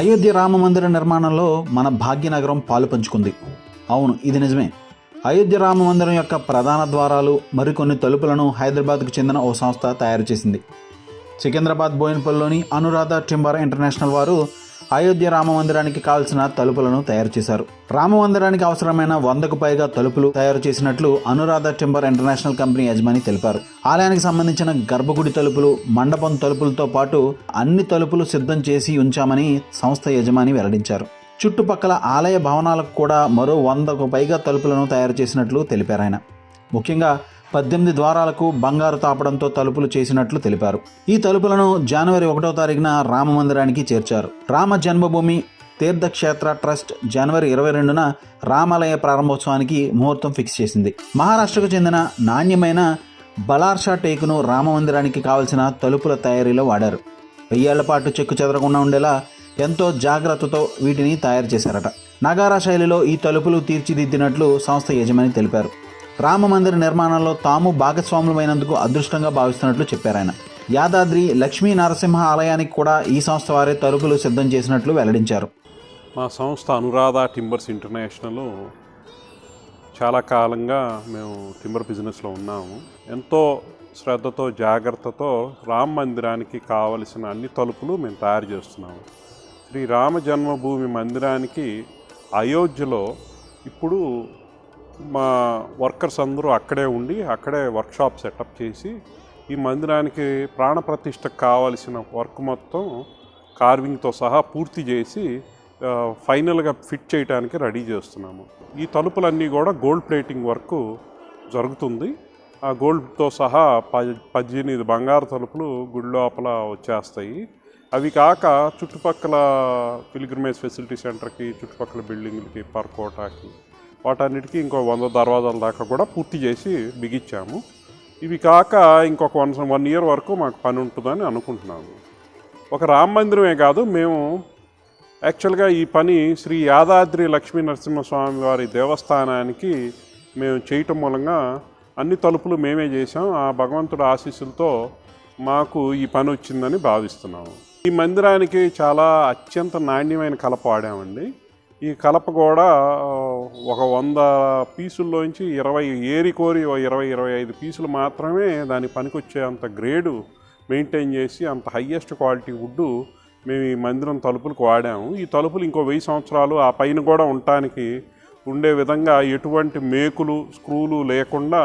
అయోధ్య రామ మందిర నిర్మాణంలో మన భాగ్యనగరం పాలు పంచుకుంది. అవును ఇది నిజమే. అయోధ్య రామ మందిరం యొక్క ప్రధాన ద్వారాలు మరికొన్ని తలుపులను హైదరాబాద్కు చెందిన ఓ సంస్థ తయారు చేసింది. సికింద్రాబాద్ బోయిన్పల్లిలోని అనురాధ టింబర్ ఇంటర్నేషనల్ వారు అయోధ్య రామ మందిరానికి కావాల్సిన తలుపులను తయారు చేశారు. రామ మందిరానికి అవసరమైన వందకు పైగా తలుపులు తయారు చేసినట్లు అనురాధ టింబర్ ఇంటర్నేషనల్ కంపెనీ యజమాని తెలిపారు. ఆలయానికి సంబంధించిన గర్భగుడి తలుపులు మండపం తలుపులతో పాటు అన్ని తలుపులు సిద్ధం చేసి ఉంచామని సంస్థ యజమాని వెల్లడించారు. చుట్టుపక్కల ఆలయ భవనాలకు కూడా మరో వందకు పైగా తలుపులను తయారు చేసినట్లు తెలిపారు ఆయన. ముఖ్యంగా పద్దెనిమిది ద్వారాలకు బంగారు తాపడంతో తలుపులు చేసినట్లు తెలిపారు. ఈ తలుపులను జనవరి ఒకటో తారీఖున రామ మందిరానికి చేర్చారు. రామ జన్మభూమి తీర్థక్షేత్ర ట్రస్ట్ జనవరి ఇరవై రెండున రామాలయ ప్రారంభోత్సవానికి ముహూర్తం ఫిక్స్ చేసింది. మహారాష్ట్రకు చెందిన నాణ్యమైన బలార్షా టేకును రామ మందిరానికి కావలసిన తలుపుల తయారీలో వాడారు. వెయ్యేళ్ళ పాటు చెక్కు చెదరకుండా ఉండేలా ఎంతో జాగ్రత్తతో వీటిని తయారు చేశారట. నగారా శైలిలో ఈ తలుపులు తీర్చిదిద్దినట్లు సంస్థ యజమాని తెలిపారు. రామ మందిర నిర్మాణంలో తాము భాగస్వాములమైనందుకు అదృష్టంగా భావిస్తున్నట్లు చెప్పారు ఆయన. యాదాద్రి లక్ష్మీ నరసింహ ఆలయానికి కూడా ఈ సంస్థ వారే తలుపులు సిద్ధం చేసినట్లు వెల్లడించారు. మా సంస్థ అనురాధ టింబర్స్ ఇంటర్నేషనల్ చాలా కాలంగా మేము టింబర్ బిజినెస్లో ఉన్నాము. ఎంతో శ్రద్ధతో జాగ్రత్తతో రామ మందిరానికి కావలసిన అన్ని తలుపులు మేము తయారు చేస్తున్నాము. శ్రీ రామ జన్మభూమి మందిరానికి అయోధ్యలో ఇప్పుడు మా వర్కర్స్ అందరూ అక్కడే ఉండి అక్కడే వర్క్షాప్ సెటప్ చేసి ఈ మందిరానికి ప్రాణప్రతిష్టకు కావలసిన వర్క్ మొత్తం కార్వింగ్తో సహా పూర్తి చేసి ఫైనల్గా ఫిట్ చేయడానికి రెడీ చేస్తున్నాము. ఈ తలుపులన్నీ కూడా గోల్డ్ ప్లేటింగ్ వర్క్ జరుగుతుంది. ఆ గోల్డ్తో సహా ప పద్దెనిమిది బంగారు తలుపులు గుడి లోపల వచ్చేస్తాయి. అవి కాక చుట్టుపక్కల పిలిగ్రిమేజ్ ఫెసిలిటీ సెంటర్కి చుట్టుపక్కల బిల్డింగ్లకి పర్కోటాకి వాటన్నిటికీ ఇంకో వంద దర్వాజాల దాకా కూడా పూర్తి చేసి బిగించాము ఇవి కాక ఇంకొక వన్ వన్ ఇయర్ వరకు మాకు పని ఉంటుందని అనుకుంటున్నాము. ఒక రామ మందిరమే కాదు మేము యాక్చువల్గా ఈ పని శ్రీ యాదాద్రి లక్ష్మీ నరసింహస్వామి వారి దేవస్థానానికి మేము చేయటం మూలంగా అన్ని తలుపులు మేమే చేసాం ఆ భగవంతుడు ఆశీస్సులతో మాకు ఈ పని వచ్చిందని భావిస్తున్నాము. ఈ మందిరానికి చాలా అత్యంత నాణ్యమైన కలప వాడామండి. ఈ కలప కూడా ఒక వంద పీసుల్లోంచి ఇరవై ఏరి కోరి ఇరవై ఇరవై ఐదు పీసులు మాత్రమే దాని పనికొచ్చే అంత గ్రేడు మెయింటైన్ చేసి అంత హయ్యెస్ట్ క్వాలిటీ వుడ్ మేము ఈ మందిరం తలుపులకు వాడాము. ఈ తలుపులు ఇంకో వెయ్యి సంవత్సరాలు ఆ పైన కూడా ఉండటానికి ఉండే విధంగా ఎటువంటి మేకులు స్క్రూలు లేకుండా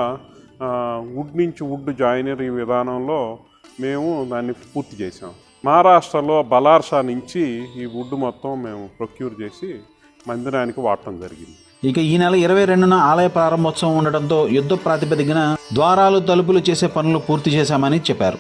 వుడ్ నుంచి వుడ్ జాయినరీ విధానంలో మేము దాన్ని పూర్తి చేసాం మహారాష్ట్రలో బలార్షా నుంచి ఈ వుడ్ మొత్తం మేము ప్రొక్యూర్ చేసి మందిరానికి వాడటం జరిగింది. ఇక ఈ నెల ఇరవై రెండున ఆలయ ప్రారంభోత్సవం ఉండటంతో యుద్ధ ప్రాతిపదికన ద్వారాలు తలుపులు చేసే పనులు పూర్తి చేశామని చెప్పారు.